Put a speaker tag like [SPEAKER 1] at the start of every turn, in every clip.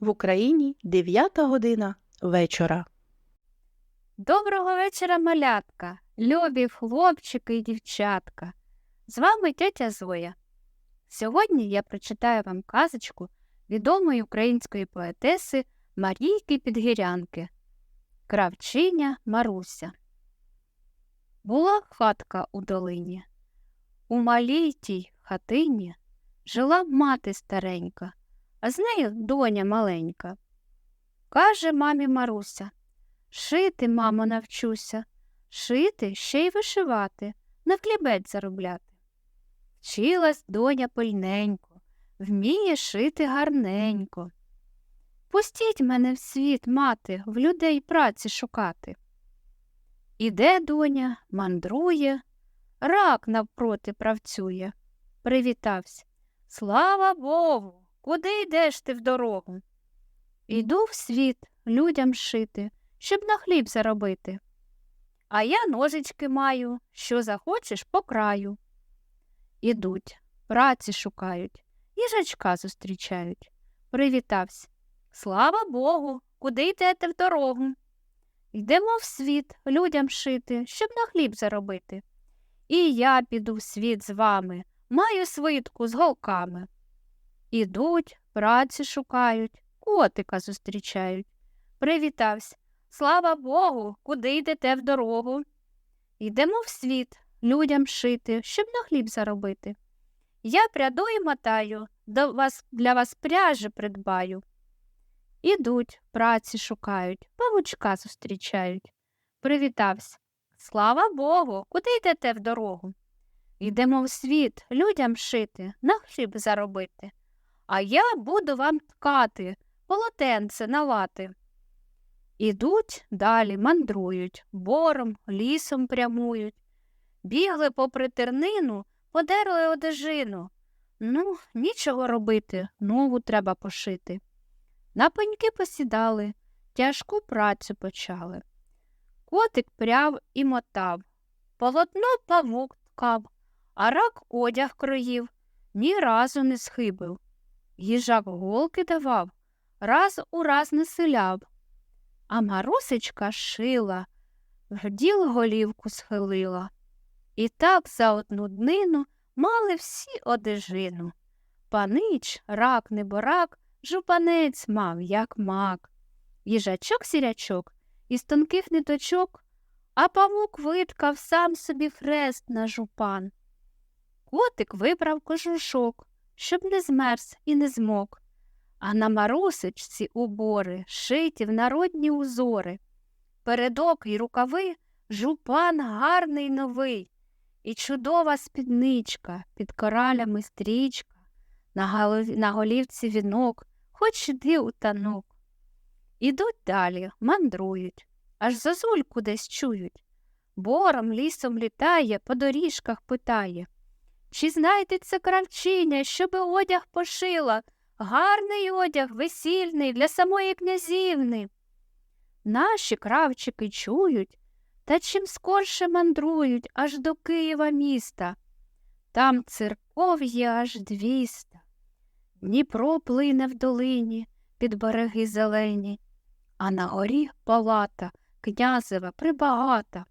[SPEAKER 1] В Україні 9 година вечора.
[SPEAKER 2] Доброго вечора, малятка, любі хлопчики і дівчатка. З вами тетя Зоя. Сьогодні я прочитаю вам казочку відомої української поетеси Марійки Підгірянки Кравчиня Маруся. Була хатка у долині. У малій тій хатині жила мати старенька, а з нею доня маленька. Каже мамі Маруся Шити, мамо, навчуся, шити ще й вишивати, на хлібець заробляти. Вчилась доня пильненько, вміє шити гарненько. Пустіть мене в світ, мати, в людей праці шукати. Іде доня, мандрує, рак навпроти правцює. Привітався. Слава Богу, куди йдеш ти в дорогу? Іду в світ людям шити щоб на хліб заробити. А я ножички маю, що захочеш по краю. Ідуть, праці шукають, їжачка зустрічають. Привітався. Слава Богу, куди йдете в дорогу? Йдемо в світ людям шити, щоб на хліб заробити. І я піду в світ з вами, маю свитку з голками. Ідуть, праці шукають, котика зустрічають. Привітався. Слава Богу, куди йдете в дорогу? Йдемо в світ людям шити, щоб на хліб заробити. Я пряду і мотаю, до вас, для вас пряжі придбаю. Ідуть, праці шукають, павучка зустрічають. Привітався. Слава Богу, куди йдете в дорогу? Йдемо в світ людям шити, на хліб заробити. А я буду вам ткати, полотенце налати. Ідуть далі, мандрують, бором, лісом прямують. Бігли попри тернину, подерли одежину. Ну, нічого робити, нову треба пошити. На пеньки посідали, тяжку працю почали. Котик пряв і мотав, полотно павук ткав, а рак одяг кроїв, ні разу не схибив. Їжак голки давав, раз у раз не селяв. А Марусечка шила, в діл голівку схилила. І так за одну днину мали всі одежину. Панич, рак неборак, жупанець мав, як мак. Їжачок сірячок із тонких ниточок, а павук виткав сам собі хрест на жупан. Котик вибрав кожушок, щоб не змерз і не змок а на марусечці убори шиті в народні узори. Передок і рукави жупан гарний новий, і чудова спідничка під коралями стрічка, на, голові, на голівці вінок, хоч іди у танок. Ідуть далі, мандрують, аж зозульку десь чують. Бором лісом літає, по доріжках питає. Чи знайдеться кравчиня, щоби одяг пошила? Гарний одяг, весільний для самої князівни. Наші кравчики чують, та чим скорше мандрують аж до Києва міста. Там церков є аж двіста. Дніпро плине в долині під береги зелені, а на горі палата князева прибагата.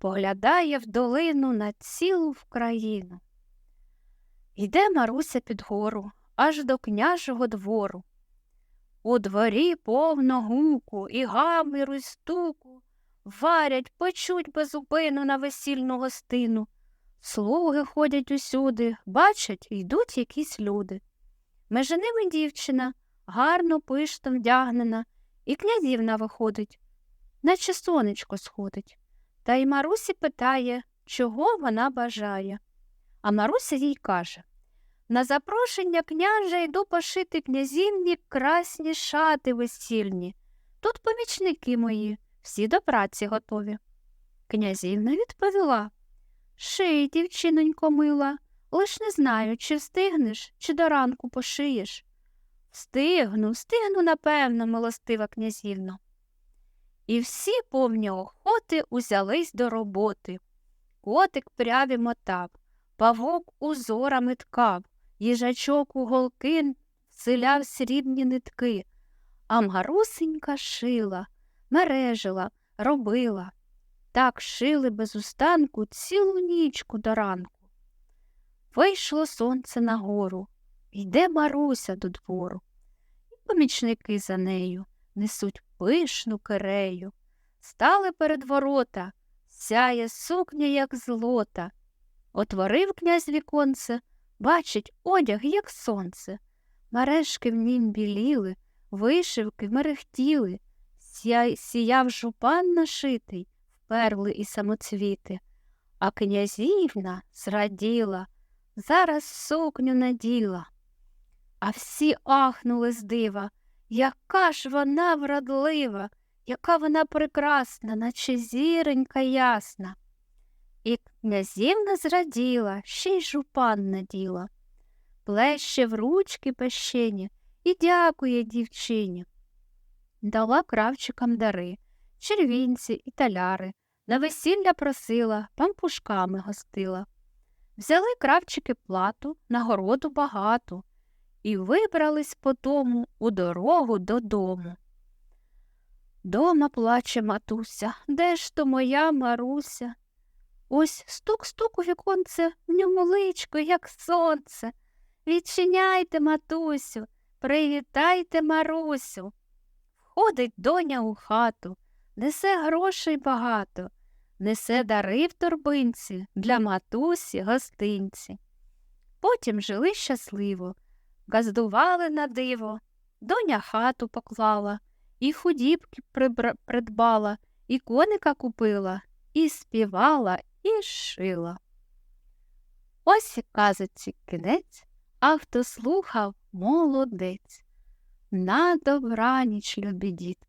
[SPEAKER 2] Споглядає в долину на цілу Вкраїну. Йде Маруся під гору, аж до княжого двору. У дворі повно гуку і гаміру й стуку, варять, печуть безупину на весільну гостину. Слуги ходять усюди, бачать, йдуть якісь люди. Межи ними дівчина, гарно пишно вдягнена, і князівна виходить, наче сонечко сходить. Та й Марусі питає, чого вона бажає. А Маруся їй каже на запрошення княжа йду пошити князівні красні шати весільні. Тут помічники мої, всі до праці готові. Князівна відповіла Ший, дівчинонько мила, лиш не знаю, чи встигнеш, чи до ранку пошиєш. Встигну, встигну, напевно, милостива князівно. І всі повні охоти узялись до роботи. Котик пряві мотав, павук узорами ткав, їжачок у голки стиляв срібні нитки, а Марусенька шила, мережила, робила. Так шили без устанку цілу нічку до ранку. Вийшло сонце на гору, йде Маруся до двору. І помічники за нею несуть пишну кирею. Стали перед ворота, сяє сукня, як злота. Отворив князь віконце, бачить одяг, як сонце. Мережки в нім біліли, вишивки мерехтіли, сіяв жупан нашитий, перли і самоцвіти. А князівна зраділа, зараз сукню наділа. А всі ахнули з дива, яка ж вона вродлива, яка вона прекрасна, наче зіронька ясна. І князівна зраділа, ще й жупан наділа. Плеще в ручки пещені і дякує дівчині. Дала кравчикам дари, червінці і таляри, на весілля просила, пампушками гостила. Взяли кравчики плату, нагороду багату, і вибрались потому у дорогу додому. Дома плаче матуся, де ж то моя Маруся? Ось стук-стук у віконце, в ньому личко, як сонце. Відчиняйте, матусю, привітайте Марусю. Входить доня у хату, несе грошей багато, несе дари в торбинці для матусі гостинці. Потім жили щасливо, газдували на диво, доня хату поклала, і худібки придбала, і коника купила, і співала, і шила. Ось і казочці кінець, а хто слухав молодець. На добраніч, любі дітки,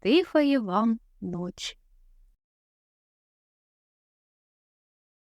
[SPEAKER 2] тихої вам ночі.